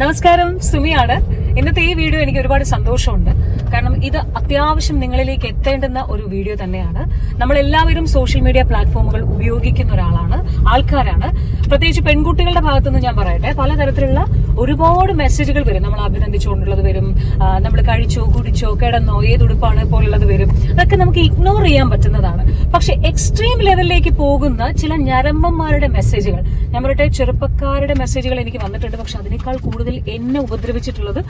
നമസ്കാരം സുമിയാണ്. ഇന്നത്തെ ഈ വീഡിയോ എനിക്ക് ഒരുപാട് സന്തോഷമുണ്ട്. കാരണം ഇത് അത്യാവശ്യം നിങ്ങളിലേക്ക് എത്തേണ്ടുന്ന ഒരു വീഡിയോ തന്നെയാണ്. നമ്മൾ എല്ലാവരും സോഷ്യൽ മീഡിയ പ്ലാറ്റ്ഫോമുകൾ ഉപയോഗിക്കുന്ന ഒരാളാണ് ആൾക്കാരാണ്. പ്രത്യേകിച്ച് പെൺകുട്ടികളുടെ ഭാഗത്തുനിന്ന് ഞാൻ പറയട്ടെ പലതരത്തിലുള്ള ഒരുപാട് മെസ്സേജുകൾ വരും. നമ്മൾ അഭിനന്ദിച്ചുകൊണ്ടുള്ളത് വരും നമ്മൾ കഴിച്ചോ കുടിച്ചോ കിടന്നോ ഏതുടുപ്പാണ് പോലുള്ളത് വരും. അതൊക്കെ നമുക്ക് ഇഗ്നോർ ചെയ്യാൻ പറ്റുന്നതാണ്. പക്ഷെ എക്സ്ട്രീം ലെവലിലേക്ക് പോകുന്ന ചില ഞരമ്പന്മാരുടെ മെസ്സേജുകൾ ഞാൻ ചെറുപ്പക്കാരുടെ മെസ്സേജുകൾ എനിക്ക് വന്നിട്ടുണ്ട്. പക്ഷെ അതിനേക്കാൾ കൂടുതൽ എന്നെ ഉപദ്രവിച്ചിട്ടുള്ളത്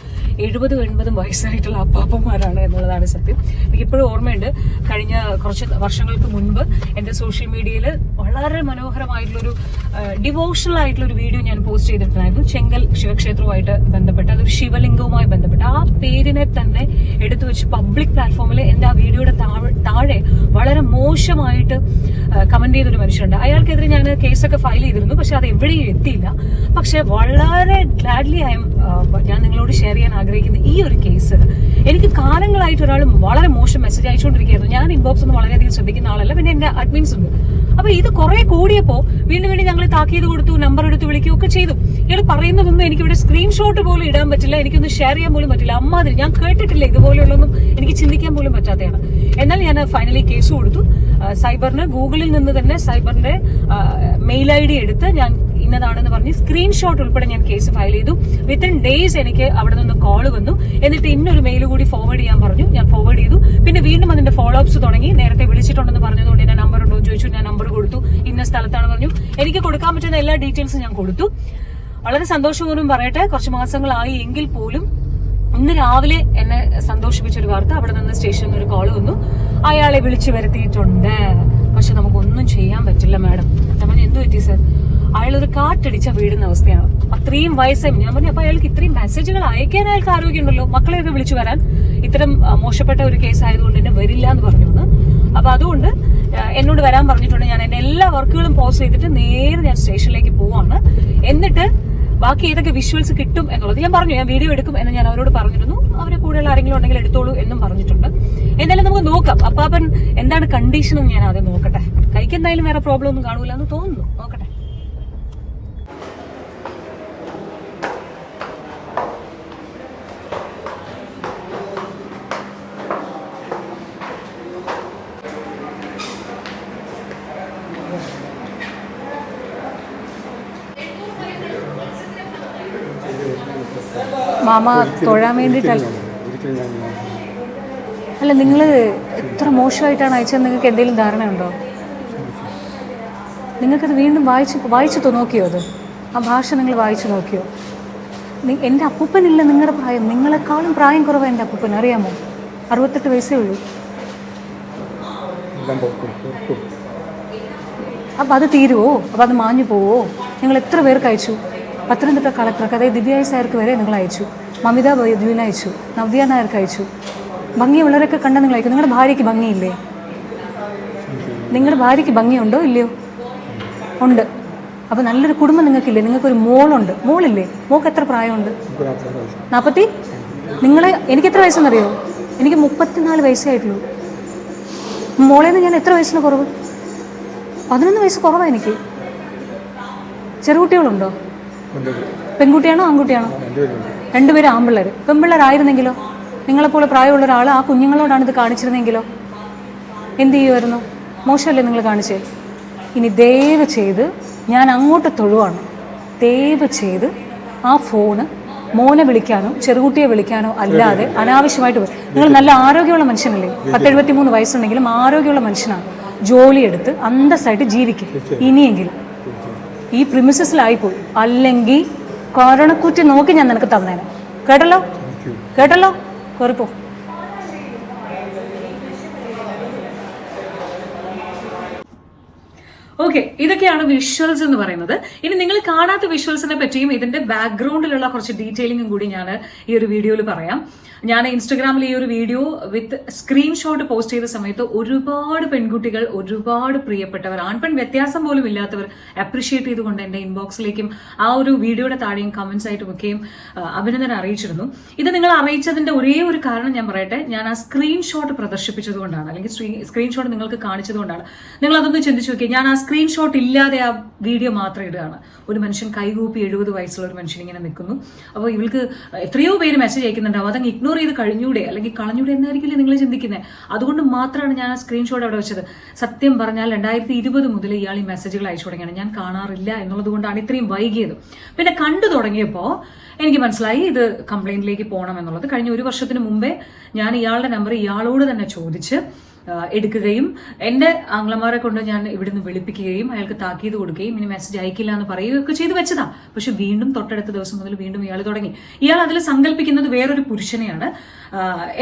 എഴുപതും എൺപതും വയസ്സായിട്ടുള്ള അപ്പാപ്പന്മാരാണ് എന്നുള്ളതാണ് സത്യം. എനിക്കിപ്പോഴും ഓർമ്മയുണ്ട്. കഴിഞ്ഞ കുറച്ച് വർഷങ്ങൾക്ക് മുൻപ് എന്റെ സോഷ്യൽ മീഡിയയിൽ വളരെ മനോഹരമായിട്ടുള്ളൊരു ഡിവോഷണൽ ആയിട്ടുള്ള ഒരു വീഡിയോ ഞാൻ പോസ്റ്റ് ചെയ്തിട്ടുണ്ടായിരുന്നു. ചെങ്കൽ ശിവക്ഷേത്രവുമായിട്ട് ബന്ധപ്പെട്ട് അതൊരു ശിവലിംഗവുമായി ബന്ധപ്പെട്ട്. ആ പേരിനെ തന്നെ എടുത്തു വെച്ച് പബ്ലിക് പ്ലാറ്റ്ഫോമിൽ എന്റെ ആ വീഡിയോയുടെ താഴെ വളരെ വളരെ മോശമായിട്ട് കമന്റ് ചെയ്തൊരു മനുഷ്യരുണ്ട് അയാൾക്കെതിരെ ഞാൻ കേസൊക്കെ ഫയൽ ചെയ്തിരുന്നു പക്ഷെ അത് എവിടെയും എത്തിയില്ല. പക്ഷെ വളരെ ഗ്ലാഡ്ലി ഐ എം ഞാൻ നിങ്ങളോട് ഷെയർ ചെയ്യാൻ ആഗ്രഹിക്കുന്ന ഈ ഒരു കേസ് എനിക്ക് കാലങ്ങളായിട്ട് ഒരാൾ വളരെ മോശം മെസ്സേജ് അയച്ചുകൊണ്ടിരിക്കുകയായിരുന്നു. ഞാൻ ഇൻബോക്സ് ഒന്നും വളരെയധികം ശ്രദ്ധിക്കുന്ന ആളല്ല പിന്നെ എന്റെ അഡ്മിൻസ് ഉണ്ട്. അപ്പൊ ഇത് കുറെ കൂടിയപ്പോ വീണ്ടും വീണ്ടും ഞങ്ങൾ താക്കീത് കൊടുത്തു നമ്പർ എടുത്ത് വിളിക്കുകയൊക്കെ ചെയ്തു. ഇയാൾ പറയുന്നതൊന്നും എനിക്ക് ഇവിടെ സ്ക്രീൻഷോട്ട് പോലും ഇടാൻ പറ്റില്ല എനിക്കൊന്ന് ഷെയർ ചെയ്യാൻ പോലും പറ്റില്ല. അമ്മാതിരി ഞാൻ കേട്ടിട്ടില്ല ഇതുപോലെയുള്ളൊന്നും എനിക്ക് ചിന്തിക്കാൻ പോലും പറ്റാത്തതാണ്. എന്നാൽ ഞാൻ ഫൈനലി കേസ് കൊടുത്തു. സൈബറിന് ഗൂഗിളിൽ നിന്ന് തന്നെ സൈബറിന്റെ മെയിൽ ഐ ഡി എടുത്ത് ഞാൻ ഇന്നതാണെന്ന് പറഞ്ഞ് സ്ക്രീൻഷോട്ട് ഉൾപ്പെടെ ഞാൻ കേസ് ഫയൽ ചെയ്തു. വിത്തിൻ ഡേയ്സ് എനിക്ക് അവിടെ നിന്ന് കോൾ വന്നു. എന്നിട്ട് ഇന്നൊരു മെയിൽ കൂടി ഫോർവേഡ് ചെയ്യാൻ പറഞ്ഞു. ഞാൻ ഫോർവേഡ് ചെയ്തു. പിന്നെ വീണ്ടും അതിന്റെ ഫോളോ അപ്സ് തുടങ്ങി. നേരത്തെ വിളിച്ചിട്ടുണ്ടെന്ന് പറഞ്ഞതുകൊണ്ട് ഞാൻ നമ്പർ ഉണ്ടോ ചോദിച്ചു. ഞാൻ നമ്പർ കൊടുത്തു. ഇന്ന സ്ഥലത്താണ് പറഞ്ഞു. എനിക്ക് കൊടുക്കാൻ പറ്റുന്ന എല്ലാ ഡീറ്റെയിൽസും ഞാൻ കൊടുത്തു. വളരെ സന്തോഷപൂർവം പറയട്ടെ. കുറച്ച് മാസങ്ങളായി എങ്കിൽ പോലും ഇന്ന് രാവിലെ എന്നെ സന്തോഷിപ്പിച്ച ഒരു വാർത്ത. അവിടെ നിന്ന് സ്റ്റേഷനിൽ നിന്ന് ഒരു കോൾ വന്നു. അയാളെ വിളിച്ചു വരുത്തിയിട്ടുണ്ട്. പക്ഷെ നമുക്കൊന്നും ചെയ്യാൻ പറ്റില്ല മാഡം. പറഞ്ഞു എന്തു അയാൾ ഒരു കാറ്റടിച്ച വീടുന്ന അവസ്ഥയാണ്. അത്രയും വയസ്സായി. ഞാൻ പറഞ്ഞു അപ്പൊ അയാൾക്ക് ഇത്രയും മെസ്സേജുകൾ അയക്കാൻ അയാൾക്ക് ആരോഗ്യമുണ്ടല്ലോ? മക്കളെയൊക്കെ വിളിച്ചു വരാൻ ഇത്തരം മോശപ്പെട്ട ഒരു കേസ് ആയതുകൊണ്ട് തന്നെ വരില്ല എന്ന് പറഞ്ഞു. അപ്പൊ അതുകൊണ്ട് എന്നോട് വരാൻ പറഞ്ഞിട്ടുണ്ട്. ഞാൻ എന്റെ എല്ലാ വർക്കുകളും പോസ്റ്റ് ചെയ്തിട്ട് നേരെ ഞാൻ സ്റ്റേഷനിലേക്ക് പോവാണ്. എന്നിട്ട് ബാക്കി ഏതൊക്കെ വിഷ്വൽസ് കിട്ടും എന്നുള്ളത് ഞാൻ പറഞ്ഞു. ഞാൻ വീഡിയോ എടുക്കും എന്ന് ഞാൻ അവരോട് പറഞ്ഞിരുന്നു. അവരെ കൂടെയുള്ള ആരെങ്കിലും ഉണ്ടെങ്കിൽ എടുത്തോളൂ എന്നും പറഞ്ഞിട്ടുണ്ട്. എന്തായാലും നമുക്ക് നോക്കാം. അപ്പാപ്പൻ എന്താണ് കണ്ടീഷൻ എന്ന് ഞാൻ ആദ്യം നോക്കട്ടെ. കൈക്ക് എന്തായാലും വേറെ പ്രോബ്ലം ഒന്നും കാണൂല എന്ന് തോന്നുന്നു. നോക്കട്ടെ. മാമ തൊഴാൻ വേണ്ടിയിട്ടല്ല. അല്ല നിങ്ങൾ എത്ര മോശമായിട്ടാണ് അയച്ചത്. നിങ്ങൾക്ക് എന്തെങ്കിലും ധാരണയുണ്ടോ? നിങ്ങൾക്കത് വീണ്ടും വായിച്ച് വായിച്ചു നോക്കിയോ അത്? ആ ഭാഷ നിങ്ങൾ വായിച്ചു നോക്കിയോ? എന്റെ അപ്പൂപ്പനില്ല നിങ്ങളുടെ പ്രായം. നിങ്ങളെക്കാളും പ്രായം കുറവാണ് എന്റെ അപ്പൂപ്പൻ. അറിയാമോ? അറുപത്തെട്ട് വയസ്സേ ഉള്ളൂ. അപ്പം അത് തീരുവോ? അപ്പം അത് മാഞ്ഞു പോവോ? നിങ്ങൾ എത്ര പേർക്ക് അയച്ചു? പത്തനംതിട്ട കളക്ടർക്ക് അതായത് ദിവ്യായ സാർക്ക് വരെ നിങ്ങൾ അയച്ചു. മമിത വൈദ്യുവിന് അയച്ചു. നവ്യ നായർക്ക് അയച്ചു. ഭംഗിയുള്ളവരൊക്കെ കണ്ട നിങ്ങൾ അയക്കും. നിങ്ങളുടെ ഭാര്യയ്ക്ക് ഭംഗിയില്ലേ? നിങ്ങളുടെ ഭാര്യയ്ക്ക് ഭംഗിയുണ്ടോ? ഇല്ലയോ? ഉണ്ട്. അപ്പോൾ നല്ലൊരു കുടുംബം നിങ്ങൾക്കില്ലേ? നിങ്ങൾക്കൊരു മോളുണ്ട്. മോളില്ലേ? മോൾക്ക് എത്ര പ്രായമുണ്ട്? നാൽപ്പത്തി നിങ്ങളെ എനിക്ക് എത്ര വയസ്സെന്നറിയോ? എനിക്ക് മുപ്പത്തിനാല് വയസ്സായിട്ടുള്ളൂ മോളേന്ന് ഞാൻ എത്ര വയസ്സിന് കുറവ്? പതിനൊന്ന് വയസ്സ് കുറവാണ് എനിക്ക്. ചെറുകുട്ടികളുണ്ടോ? പെൺകുട്ടിയാണോ ആൺകുട്ടിയാണോ? രണ്ടുപേരും ആൺപിള്ളേർ പെൺപിള്ളേരായിരുന്നെങ്കിലോ? നിങ്ങളെപ്പോലെ പ്രായമുള്ള ഒരാൾ ആ കുഞ്ഞുങ്ങളോടാണ് ഇത് കാണിച്ചിരുന്നെങ്കിലോ? എന്ത് ചെയ്യുമായിരുന്നു? മോശമല്ലേ നിങ്ങൾ കാണിച്ചേ ഇനി ദയവ് ചെയ്ത് ഞാൻ അങ്ങോട്ട് തൊഴുവാണ്. ദയവ് ചെയ്ത് ആ ഫോണ് മോനെ വിളിക്കാനോ ചെറുകുട്ടിയെ വിളിക്കാനോ അല്ലാതെ അനാവശ്യമായിട്ട് നിങ്ങൾ നല്ല ആരോഗ്യമുള്ള മനുഷ്യനല്ലേ? പത്തെഴുപത്തി മൂന്ന് വയസ്സുണ്ടെങ്കിലും ആരോഗ്യമുള്ള മനുഷ്യനാണ്. ജോലിയെടുത്ത് അന്തസ്സായിട്ട് ജീവിക്കും ഇനിയെങ്കിലും ഈ പ്രിമിസസിലായിപ്പോയി അല്ലെങ്കിൽ കൊരണക്കുറ്റി നോക്കി ഞാൻ നിനക്ക് തന്നേനെ. കേട്ടല്ലോ? കേട്ടല്ലോ? കയറിപ്പോ ഓക്കെ ഇതൊക്കെയാണ് വിഷ്വൽസ് എന്ന് പറയുന്നത്. ഇനി നിങ്ങൾ കാണാത്ത വിഷ്വൽസിനെ പറ്റിയും ഇതിന്റെ ബാക്ക്ഗ്രൗണ്ടിലുള്ള കുറച്ച് ഡീറ്റെയിലിംഗും കൂടി ഞാൻ ഈ ഒരു വീഡിയോയിൽ പറയാം. ഞാൻ ഇൻസ്റ്റഗ്രാമിൽ ഈ ഒരു വീഡിയോ വിത്ത് സ്ക്രീൻഷോട്ട് പോസ്റ്റ് ചെയ്ത സമയത്ത് ഒരുപാട് പെൺകുട്ടികൾ ഒരുപാട് പ്രിയപ്പെട്ടവർ ആൺപെൺ വ്യത്യാസം പോലും ഇല്ലാത്തവർ അപ്രീഷിയേറ്റ് ചെയ്തുകൊണ്ട് എന്റെ ഇൻബോക്സിലേക്കും ആ ഒരു വീഡിയോയുടെ താഴെയും കമന്റ്സ് ആയിട്ടും ഒക്കെയും അഭിനന്ദനം അറിയിച്ചിരുന്നു. ഇത് നിങ്ങൾ അറിയിച്ചതിന്റെ ഒരേ ഒരു കാരണം ഞാൻ പറയട്ടെ. ഞാൻ ആ സ്ക്രീൻഷോട്ട് പ്രദർശിപ്പിച്ചതുകൊണ്ടാണ് അല്ലെങ്കിൽ സ്ക്രീൻഷോട്ട് നിങ്ങൾക്ക് കാണിച്ചതുകൊണ്ടാണ് നിങ്ങൾ അതൊന്ന് ചിന്തിച്ചു നോക്കിയാൽ ഞാൻ ആ സ്ക്രീൻഷോട്ട് ഇല്ലാതെ ആ വീഡിയോ മാത്രം ഇടുകയാണ്. ഒരു മനുഷ്യൻ കൈകൂപ്പി എഴുപത് വയസ്സുള്ള ഒരു മനുഷ്യൻ ഇങ്ങനെ നിൽക്കുന്നു. അപ്പോൾ ഇവൾക്ക് എത്രയോ പേര് മെസ്സേജ് അയക്കുന്നുണ്ടാവും. അതങ്ങ് ഇഗ്നോർ ചെയ്ത് കഴിഞ്ഞൂടെ? അല്ലെങ്കിൽ കളഞ്ഞൂടെ എന്നായിരിക്കില്ലേ നിങ്ങൾ ചിന്തിക്കുന്നത് അതുകൊണ്ട് മാത്രമാണ് ഞാൻ ആ സ്ക്രീൻഷോട്ട് അവിടെ വെച്ചത്. സത്യം പറഞ്ഞാൽ രണ്ടായിരത്തി ഇരുപത് മുതൽ ഇയാൾ ഈ മെസ്സേജുകൾ അയച്ചു തുടങ്ങിയാണ്. ഞാൻ കാണാറില്ല എന്നുള്ളത് കൊണ്ടാണ് ഇത്രയും വൈകിയത്. പിന്നെ കണ്ടു തുടങ്ങിയപ്പോൾ എനിക്ക് മനസ്സിലായി ഇത് കംപ്ലൈന്റിലേക്ക് പോകണം എന്നുള്ളത്. കഴിഞ്ഞ ഒരു വർഷത്തിന് മുമ്പേ ഞാൻ ഇയാളുടെ നമ്പർ ഇയാളോട് തന്നെ ചോദിച്ച് എടുക്കുകയും എന്റെ ആംഗ്ലമാരെ കൊണ്ട് ഞാൻ ഇവിടുന്ന് വിളിപ്പിക്കുകയും അയാൾക്ക് താക്കീത് കൊടുക്കുകയും ഇനി മെസ്സേജ് അയക്കില്ല എന്ന് പറയുകയൊക്കെ ചെയ്തു വെച്ചതാ. പക്ഷെ വീണ്ടും തൊട്ടടുത്ത ദിവസം മുതൽ വീണ്ടും ഇയാൾ തുടങ്ങി. ഇയാൾ അതിൽ സങ്കല്പിക്കുന്നത് വേറൊരു പുരുഷനെയാണ്.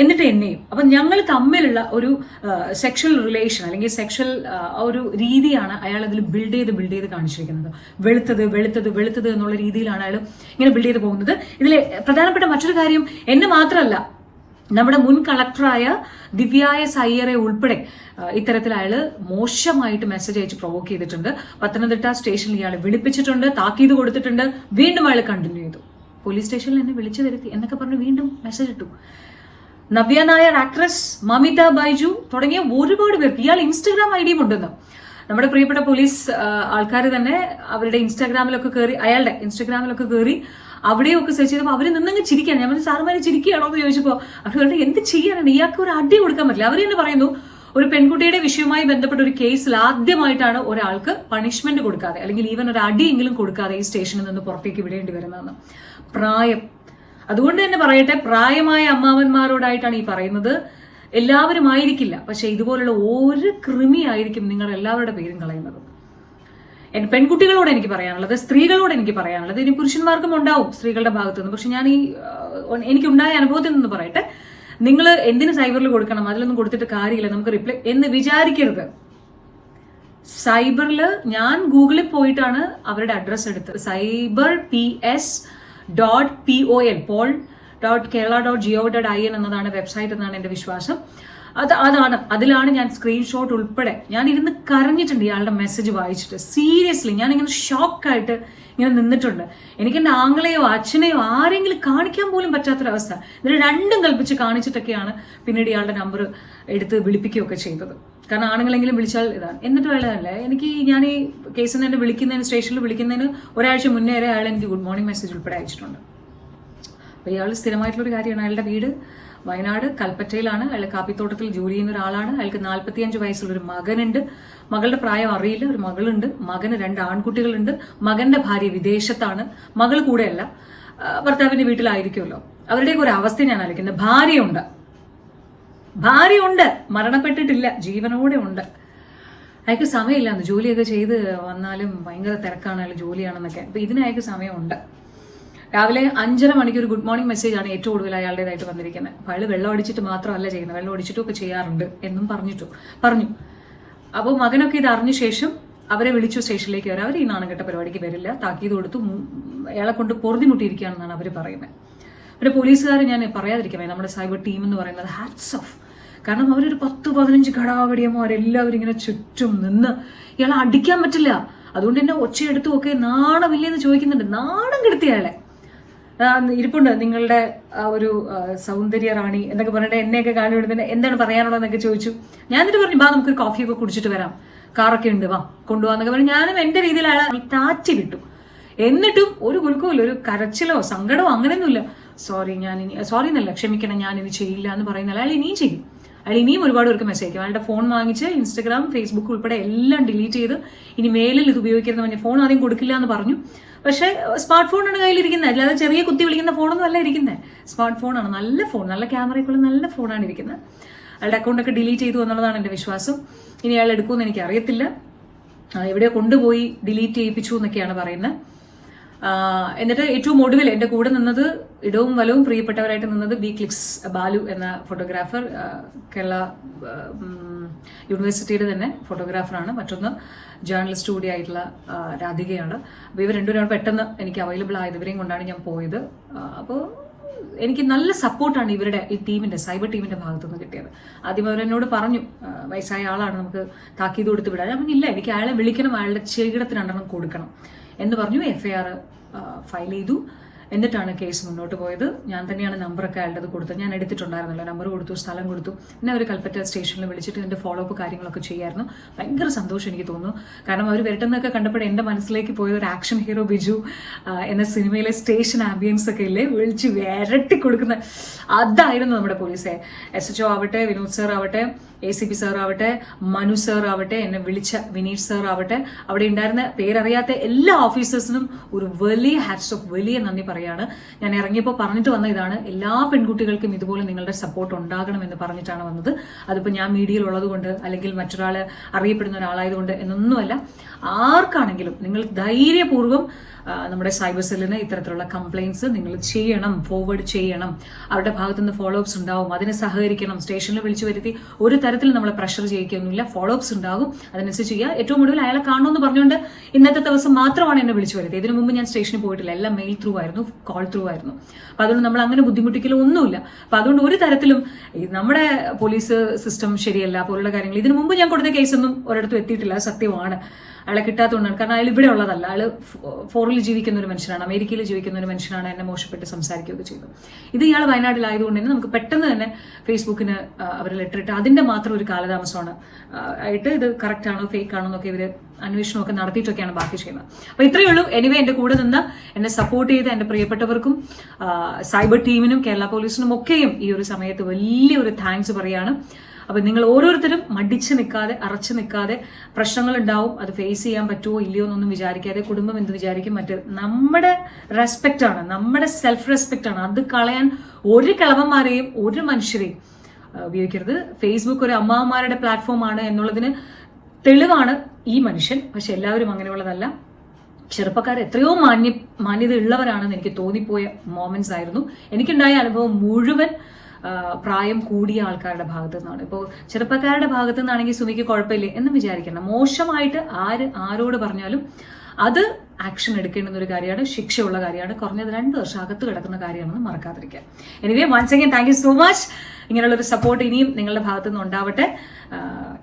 എന്നിട്ട് എന്നെയും. അപ്പൊ ഞങ്ങൾ തമ്മിലുള്ള ഒരു സെക്ഷൽ റിലേഷൻ അല്ലെങ്കിൽ സെക്ഷൽ ഒരു രീതിയാണ് അയാൾ അതിൽ ബിൽഡ് ചെയ്ത് ബിൽഡ് ചെയ്ത് കാണിച്ചിരിക്കുന്നത്. വെളുത്തത് വെളുത്തത് വെളുത്തത് എന്നുള്ള രീതിയിലാണ് അയാൾ ഇങ്ങനെ ബിൽഡ് ചെയ്ത് പോകുന്നത്. ഇതിലെ പ്രധാനപ്പെട്ട മറ്റൊരു കാര്യം എന്നെ മാത്രമല്ല നമ്മുടെ മുൻ കളക്ടറായ ദിവ്യായ സയ്യറെ ഉൾപ്പെടെ ഇത്തരത്തിൽ അയാൾ മോശമായിട്ട് മെസ്സേജ് അയച്ച് പ്രൊവോക്ക് ചെയ്തിട്ടുണ്ട്. പത്തനംതിട്ട സ്റ്റേഷനിൽ ഇയാൾ വിളിപ്പിച്ചിട്ടുണ്ട് താക്കീത് കൊടുത്തിട്ടുണ്ട്. വീണ്ടും അയാൾ കണ്ടിന്യൂ ചെയ്തു. പോലീസ് സ്റ്റേഷനിൽ എന്നെ വിളിച്ചു വരുത്തി എന്നൊക്കെ പറഞ്ഞ് വീണ്ടും മെസ്സേജ് ഇട്ടു. നവ്യ നായർ ആക്ട്രസ് മമിത ബൈജു തുടങ്ങിയ ഒരുപാട് പേർക്ക് ഇയാൾ ഇൻസ്റ്റഗ്രാം ഐ ഡിയും ഉണ്ടെന്ന്. നമ്മുടെ പ്രിയപ്പെട്ട പോലീസ് ആൾക്കാർ തന്നെ അവരുടെ ഇൻസ്റ്റാഗ്രാമിലൊക്കെ കയറി അയാളുടെ ഇൻസ്റ്റാഗ്രാമിലൊക്കെ കയറി അവിടെയൊക്കെ സെർച്ച് ചെയ്തപ്പോൾ അവർ നിന്നങ്ങ് ചിരിക്കാൻ ഞാൻ പറഞ്ഞു സാറുമാരെ ചിരിക്കുകയാണോ എന്ന് ചോദിച്ചപ്പോൾ പറഞ്ഞു എന്ത് ചെയ്യാനാണ്? ഇയാൾക്ക് ഒരു അടി കൊടുക്കാൻ പറ്റില്ല. അവർ തന്നെ പറയുന്നു ഒരു പെൺകുട്ടിയുടെ വിഷയവുമായി ബന്ധപ്പെട്ട ഒരു കേസിൽ ആദ്യമായിട്ടാണ് ഒരാൾക്ക് പണിഷ്മെന്റ് കൊടുക്കാതെ അല്ലെങ്കിൽ ഈവൻ ഒരു അടിയെങ്കിലും കൊടുക്കാതെ ഈ സ്റ്റേഷനിൽ നിന്ന് പുറത്തേക്ക് വിടേണ്ടി വരുന്നതെന്ന്. പ്രായം. അതുകൊണ്ട് തന്നെ പറയട്ടെ പ്രായമായ അമ്മാവന്മാരോടായിട്ടാണ് ഈ പറയുന്നത്. എല്ലാവരും ആയിരിക്കില്ല. പക്ഷെ ഇതുപോലുള്ള ഒരു കൃമി ആയിരിക്കും നിങ്ങൾ എല്ലാവരുടെ പേരും കളയുന്നത്. പെൺകുട്ടികളോട് എനിക്ക് പറയാനുള്ളത് സ്ത്രീകളോട് എനിക്ക് പറയാനുള്ളത്. ഇനി പുരുഷന്മാർക്കും ഉണ്ടാവും സ്ത്രീകളുടെ ഭാഗത്തു നിന്ന് പക്ഷെ ഞാൻ ഈ എനിക്ക് എനിക്കുണ്ടായ അനുഭവത്തിൽ നിന്ന് പറയട്ടെ. നിങ്ങൾ എന്തിന് സൈബറിൽ കൊടുക്കണം? അതിലൊന്നും കൊടുത്തിട്ട് കാര്യമില്ല. നമുക്ക് റിപ്ലൈ എന്ന് വിചാരിക്കരുത്. സൈബറിൽ ഞാൻ ഗൂഗിളിൽ പോയിട്ടാണ് അവരുടെ അഡ്രസ്സ് എടുത്തത്. Cyber P S dot P O L pol dot Kerala dot GO dot I N എന്നതാണ് വെബ്സൈറ്റ് എന്നാണ് എന്റെ വിശ്വാസം. അത് അതാണ്. അതിലാണ് ഞാൻ സ്ക്രീൻഷോട്ട് ഉൾപ്പെടെ ഞാൻ ഇരുന്ന് കരഞ്ഞിട്ടുണ്ട് ഇയാളുടെ മെസ്സേജ് വായിച്ചിട്ട്. സീരിയസ്ലി ഞാൻ ഇങ്ങനെ ഷോക്കായിട്ട് ഇങ്ങനെ നിന്നിട്ടുണ്ട്. എനിക്ക് എന്റെ ആങ്ങളെയോ അച്ഛനെയോ ആരെങ്കിലും കാണിക്കാൻ പോലും പറ്റാത്തൊരവസ്ഥ. ഇതിന് രണ്ടും കൽപ്പിച്ച് കാണിച്ചിട്ടൊക്കെയാണ് പിന്നീട് ഇയാളുടെ നമ്പർ എടുത്ത് വിളിപ്പിക്കുകയൊക്കെ ചെയ്തത്. കാരണം ആണുങ്ങളെങ്കിലും വിളിച്ചാൽ ഇതാണ്. എന്നിട്ട് വേളയല്ലേ എനിക്ക് ഞാൻ ഈ കേസിൽ നിന്ന് വിളിക്കുന്നതിന് സ്റ്റേഷനിൽ വിളിക്കുന്നതിന് ഒരാഴ്ച മുന്നേ വരെ അയാൾ എനിക്ക് ഗുഡ് മോർണിംഗ് മെസ്സേജ് ഉൾപ്പെടെ അയച്ചിട്ടുണ്ട്. അപ്പോൾ ഇയാൾ സ്ഥിരമായിട്ടുള്ളൊരു കാര്യമാണ്. അയാളുടെ വീട് വയനാട് കൽപ്പറ്റയിലാണ്. അയാൾ കാപ്പിത്തോട്ടത്തിൽ ജോലി ചെയ്യുന്ന ഒരാളാണ്. അയാൾക്ക് നാൽപ്പത്തിയഞ്ച് വയസ്സുള്ളൊരു മകനുണ്ട്. മകളുടെ പ്രായം അറിയില്ല. ഒരു മകളുണ്ട്. മകന് രണ്ട് ആൺകുട്ടികളുണ്ട്. മകന്റെ ഭാര്യ വിദേശത്താണ്. മകൾ കൂടെയല്ല. ഭർത്താവിന്റെ വീട്ടിലായിരിക്കുമല്ലോ. അവരുടെയൊക്കെ ഒരു അവസ്ഥ ഞാൻ ആലോചിക്കുന്നത്. ഭാര്യയുണ്ട്. ഭാര്യയുണ്ട്. മരണപ്പെട്ടിട്ടില്ല. ജീവനോടെ ഉണ്ട്. അയാൾക്ക് സമയമില്ല. ജോലിയൊക്കെ ചെയ്ത് വന്നാലും ഭയങ്കര തിരക്കാണ് അയാൾ ജോലിയാണെന്നൊക്കെ. അപ്പൊ ഇതിന് അയാൾക്ക് സമയമുണ്ട്. രാവിലെ അഞ്ചര മണിക്ക് ഒരു ഗുഡ് മോർണിംഗ് മെസ്സേജ് ആണ് ഏറ്റവും കൂടുതൽ അയാളുടേതായിട്ട് വന്നിരിക്കുന്നത്. അപ്പൊ അയാൾ വെള്ളം അടിച്ചിട്ട് മാത്രമല്ല ചെയ്യുന്നത്. വെള്ളം അടിച്ചിട്ടും ഒക്കെ ചെയ്യാറുണ്ട് എന്നും പറഞ്ഞിട്ടു. പറഞ്ഞു. അപ്പോൾ മകനൊക്കെ ഇത് അറിഞ്ഞ ശേഷം അവരെ വിളിച്ചു സ്റ്റേഷനിലേക്ക് വരാം. അവർ ഈ നാണംകെട്ട പരിപാടിക്ക് വരില്ല. താക്കീത് കൊടുത്തു. അയാളെ കൊണ്ട് പൊറുതി മുട്ടിയിരിക്കുകയാണെന്നാണ് അവർ പറയുന്നത്. പിന്നെ പോലീസുകാർ ഞാൻ പറയാതിരിക്കമേ നമ്മുടെ സൈബർ ടീം എന്ന് പറയുന്നത് ഹാറ്റ്സ് ഓഫ് കാരണം അവരൊരു പത്ത് പതിനഞ്ച് ഘടാവടിയന്മാരെല്ലാവരും ഇങ്ങനെ ചുറ്റും നിന്ന് ഇയാളെ അടിക്കാൻ പറ്റില്ല. അതുകൊണ്ട് തന്നെ ഒച്ചയെടുത്തും ഒക്കെ നാണമില്ലെന്ന് ചോദിക്കുന്നുണ്ട്. നാണം കെടുത്തിയ അയാളെ. ആ, ഇരിപ്പുണ്ട്. നിങ്ങളുടെ ആ ഒരു സൗന്ദര്യ റാണി എന്നൊക്കെ പറഞ്ഞിട്ട് എന്നെയൊക്കെ കാണുന്നത് വിടുന്നതിന് എന്താണ് പറയാനുള്ളതെന്നൊക്കെ ചോദിച്ചു. ഞാൻ എന്നിട്ട് പറഞ്ഞു ബാ നമുക്കൊരു കോഫിയൊക്കെ കുടിച്ചിട്ട് വരാം. കാറൊക്കെ ഉണ്ട് വാ കൊണ്ടുപോകാന്നൊക്കെ പറഞ്ഞു. ഞാനും എന്റെ രീതിയിൽ അയാളെ കിട്ടും എന്നിട്ടും ഒരു കുലുക്കമില്ല ഒരു കരച്ചിലോ സങ്കടമോ അങ്ങനെയൊന്നുമില്ല. സോറി ഞാൻ ഇനി സോറി എന്നല്ല ക്ഷമിക്കണം ഞാൻ ഇനി ചെയ്യില്ല എന്ന് പറയുന്ന അയാൾ ഇനിയും ചെയ്യും. അയാൾ ഇനിയും ഒരുപാട് പേർക്ക് മെസ്സേജ് അയക്കും. അയാളുടെ ഫോൺ വാങ്ങിച്ച് ഇൻസ്റ്റഗ്രാം ഫേസ്ബുക്ക് ഉൾപ്പെടെ എല്ലാം ഡിലീറ്റ് ചെയ്ത് ഇനി മേലിൽ ഇത് ഉപയോഗിക്കരുത് പറഞ്ഞ ഫോൺ ആദ്യം കൊടുക്കില്ല എന്ന് പറഞ്ഞു. പക്ഷേ സ്മാർട്ട് ഫോണാണ് കയ്യിലിരിക്കുന്നത്. അല്ലാതെ ചെറിയ കുത്തി വിളിക്കുന്ന ഫോണൊന്നും അല്ല ഇരിക്കുന്നത്. സ്മാർട്ട് ഫോണാണ് നല്ല ഫോൺ നല്ല ക്യാമറയൊക്കെ നല്ല ഫോണാണ് ഇരിക്കുന്നത്. അയാളുടെ അക്കൗണ്ടൊക്കെ ഡിലീറ്റ് ചെയ്തു എന്നുള്ളതാണ് എന്റെ വിശ്വാസം. ഇനി അയാൾ എടുക്കുമെന്ന് എനിക്ക് അറിയത്തില്ല എവിടെയോ കൊണ്ടുപോയി ഡിലീറ്റ് ചെയ്യിപ്പിച്ചു എന്നൊക്കെയാണ് പറയുന്നത്. എന്നിട്ട് ഏറ്റവും ഒടുവിൽ എന്റെ കൂടെ നിന്നത് ഇടവും വലവും പ്രിയപ്പെട്ടവരായിട്ട് നിന്നത് ബി ക്ലിക്സ് ബാലു എന്ന ഫോട്ടോഗ്രാഫർ കേരള യൂണിവേഴ്സിറ്റിയുടെ തന്നെ ഫോട്ടോഗ്രാഫറാണ് മറ്റൊന്ന് ജേർണലിസ്റ്റ് കൂടി ആയിട്ടുള്ള രാധികയാണ്. അപ്പോൾ ഇവർ രണ്ടുപേരും പെട്ടെന്ന് എനിക്ക് അവൈലബിൾ ആയത് ഇവരെയും കൊണ്ടാണ് ഞാൻ പോയത്. അപ്പോൾ എനിക്ക് നല്ല സപ്പോർട്ടാണ് ഇവരുടെ ഈ ടീമിന്റെ സൈബർ ടീമിന്റെ ഭാഗത്തു നിന്ന് കിട്ടിയത്. ആദ്യം അവരെന്നോട് പറഞ്ഞു വയസ്സായ ആളാണ് നമുക്ക് താക്കീത് കൊടുത്ത് വിടാൻ ഞാൻ ഇല്ല എനിക്ക് അയാളെ വിളിക്കണം അയാളുടെ ചെകിടത്തിന് കൊടുക്കണം. എന്ന് പറഞ്ഞു എഫ് ഐ ആർ ഫയൽ ചെയ്തു. എന്നിട്ടാണ് കേസ് മുന്നോട്ട് പോയത്. ഞാൻ തന്നെയാണ് നമ്പറൊക്കെ അയാളുടെ കൊടുത്തത്. ഞാൻ എടുത്തിട്ടുണ്ടായിരുന്നല്ലോ. നമ്പർ കൊടുത്തു സ്ഥലം കൊടുത്തു. പിന്നെ അവർ കൽപ്പറ്റ സ്റ്റേഷനിൽ വിളിച്ചിട്ട് ഇതിന്റെ ഫോളോ അപ്പ് കാര്യങ്ങളൊക്കെ ചെയ്യായിരുന്നു. ഭയങ്കര സന്തോഷം എനിക്ക് തോന്നുന്നു. കാരണം അവർ വരട്ടെന്നൊക്കെ കണ്ടപ്പോൾ എന്റെ മനസ്സിലേക്ക് പോയത് ഒരു ആക്ഷൻ ഹീറോ ബിജു എന്ന സിനിമയിലെ സ്റ്റേഷൻ ആംബിയൻസ് ഒക്കെ ഇല്ലേ? വിളിച്ച് വരട്ടി കൊടുക്കുന്ന അതായിരുന്നു നമ്മുടെ പോലീസെ എസ് എച്ച് ഒ ആവട്ടെ വിനോദ് സാർ ആവട്ടെ എ സി പി സാർ ആവട്ടെ മനു സാർ ആവട്ടെ എന്നെ വിളിച്ച വിനീഷ് സാർ ആവട്ടെ. അവിടെ ഉണ്ടായിരുന്ന പേരറിയാത്ത എല്ലാ ഓഫീസേഴ്സിനും ഒരു വലിയ ഹാറ്റ്സ് ഓഫ് വലിയ നന്ദി പറയാണ്. ഞാൻ ഇറങ്ങിയപ്പോൾ പറഞ്ഞിട്ട് വന്ന ഇതാണ്. എല്ലാ പെൺകുട്ടികൾക്കും ഇതുപോലെ നിങ്ങളുടെ സപ്പോർട്ട് ഉണ്ടാകണം എന്ന് പറഞ്ഞിട്ടാണ് വന്നത്. അതിപ്പോൾ ഞാൻ മീഡിയയിൽ ഉള്ളതുകൊണ്ട് അല്ലെങ്കിൽ മറ്റൊരാൾ അറിയപ്പെടുന്ന ഒരാളായതുകൊണ്ട് എന്നൊന്നുമല്ല. ആർക്കാണെങ്കിലും നിങ്ങൾ ധൈര്യപൂർവം നമ്മുടെ സൈബർ സെല്ലിന് ഇത്തരത്തിലുള്ള കംപ്ലയിൻസ് നിങ്ങൾ ചെയ്യണം ഫോർവേഡ് ചെയ്യണം. അവരുടെ ഭാഗത്തുനിന്ന് ഫോളോ അപ്സ് ഉണ്ടാവും. അതിനെ സഹകരിക്കണം. സ്റ്റേഷനിൽ വിളിച്ചു വരുത്തി ഒരു തരത്തിൽ നമ്മളെ പ്രഷർ ചെയ്യിക്കൊന്നുമില്ല ഫോളോ അപ്സ് ഉണ്ടാകും. അതിനനുസരിച്ച് ചെയ്യുക ഏറ്റവും ഒടുവിൽ അയാളെ കാണുമെന്ന് പറഞ്ഞുകൊണ്ട് ഇന്നത്തെ ദിവസം മാത്രമാണ് എന്നെ വിളിച്ചു വരുത്തിയത്. ഇതിനു മുമ്പ് ഞാൻ സ്റ്റേഷനിൽ പോയിട്ടില്ല. എല്ലാം മെയിൽ ത്രൂ ആയിരുന്നു. കോൾ ത്രൂ ആയിരുന്നു. അപ്പൊ അതുകൊണ്ട് നമ്മൾ അങ്ങനെ ബുദ്ധിമുട്ടിക്കലോ ഒന്നുമില്ല. അപ്പൊ അതുകൊണ്ട് ഒരു തരത്തിലും നമ്മുടെ പോലീസ് സിസ്റ്റം ശരിയല്ല പോലുള്ള കാര്യങ്ങൾ. ഇതിനു മുമ്പ് ഞാൻ കൊടുത്ത കേസൊന്നും ഒരിടത്തും എത്തിയിട്ടില്ല. സത്യമാണ്. അയാളെ കിട്ടാത്തതുകൊണ്ടാണ് കാരണം അയാൾ ഇവിടെ ഉള്ളതല്ല. അയാൾ ഫോറിൽ ജീവിക്കുന്ന ഒരു മനുഷ്യനാണ്. അമേരിക്കയിൽ ജീവിക്കുന്ന ഒരു മനുഷ്യനാണ് എന്നെ മോശപ്പെട്ട് സംസാരിക്കുകയൊക്കെ ചെയ്തു ഇത് ഇയാൾ വയനാട്ടിലായതുകൊണ്ട് തന്നെ നമുക്ക് പെട്ടെന്ന് തന്നെ ഫേസ്ബുക്കിന് അവർ ലെറ്റർ ഇട്ട് അതിന്റെ മാത്രം ഒരു കാലതാമസമാണ്. ആയിട്ട് ഇത് കറക്റ്റ് ആണോ ഫേക്ക് ആണോ എന്നൊക്കെ ഇവർ അന്വേഷണമൊക്കെ നടത്തിയിട്ടൊക്കെയാണ് ബാക്കി ചെയ്യുന്നത്. അപ്പൊ ഇത്രയേ ഉള്ളൂ. എനിവേ എന്റെ കൂടെ നിന്ന് എന്നെ സപ്പോർട്ട് ചെയ്ത എന്റെ പ്രിയപ്പെട്ടവർക്കും സൈബർ ടീമിനും കേരള പോലീസിനും ഒക്കെയും ഈ ഒരു സമയത്ത് വലിയൊരു താങ്ക്സ് പറയാണ് അപ്പൊ നിങ്ങൾ ഓരോരുത്തരും മടിച്ചു നിൽക്കാതെ അറച്ചു നിൽക്കാതെ പ്രശ്നങ്ങൾ ഉണ്ടാവും അത് ഫേസ് ചെയ്യാൻ പറ്റുമോ ഇല്ലയോ എന്നൊന്നും വിചാരിക്കാതെ കുടുംബം എന്ത് വിചാരിക്കും? മറ്റ് നമ്മുടെ റെസ്പെക്റ്റ് ആണ് നമ്മുടെ സെൽഫ് റെസ്പെക്റ്റ് ആണ്. അത് കളയാൻ ഒരു കിളവന്മാരെയും ഒരു മനുഷ്യരെയും ഉപയോഗിക്കരുത്. ഫേസ്ബുക്ക് ഒരു അമ്മാവന്മാരുടെ പ്ലാറ്റ്ഫോം ആണ് എന്നുള്ളതിന് തെളിവാണ് ഈ മനുഷ്യൻ. പക്ഷെ എല്ലാവരും അങ്ങനെയുള്ളതല്ല. ചെറുപ്പക്കാർ എത്രയോ മാന്യ മാന്യത ഉള്ളവരാണെന്ന് എനിക്ക് തോന്നിപ്പോയ മോമെന്റ്സ് ആയിരുന്നു. എനിക്കുണ്ടായ അനുഭവം മുഴുവൻ പ്രായം കൂടിയ ആൾക്കാരുടെ ഭാഗത്തു നിന്നാണ്. ഇപ്പോൾ ചെറുപ്പക്കാരുടെ ഭാഗത്തു നിന്നാണെങ്കിൽ സുമിക്ക് കുഴപ്പമില്ലേ എന്ന് വിചാരിക്കണം മോശമായിട്ട് ആര് ആരോട് പറഞ്ഞാലും അത് ആക്ഷൻ എടുക്കേണ്ടുന്ന ഒരു കാര്യമാണ് ശിക്ഷയുള്ള കാര്യമാണ് കുറഞ്ഞത് രണ്ട് വർഷം അകത്ത് കിടക്കുന്ന കാര്യമാണെന്ന് മറക്കാതിരിക്കുക. Anyway once again thank you so much ഇങ്ങനെയുള്ള ഒരു സപ്പോർട്ട് ഇനിയും നിങ്ങളുടെ ഭാഗത്തു നിന്ന് ഉണ്ടാവട്ടെ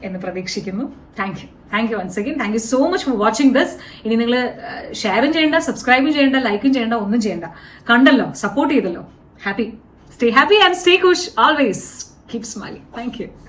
എന്ന് പ്രതീക്ഷിക്കുന്നു. Thank you thank you once again thank you so much for watching this ഇനി നിങ്ങൾ ഷെയറും ചെയ്യേണ്ട സബ്സ്ക്രൈബും ചെയ്യേണ്ട ലൈക്കും ചെയ്യേണ്ട ഒന്നും ചെയ്യേണ്ട. കണ്ടല്ലോ സപ്പോർട്ട് ചെയ്തല്ലോ. Happy Stay happy and stay kush always. Keep smiling. Thank you.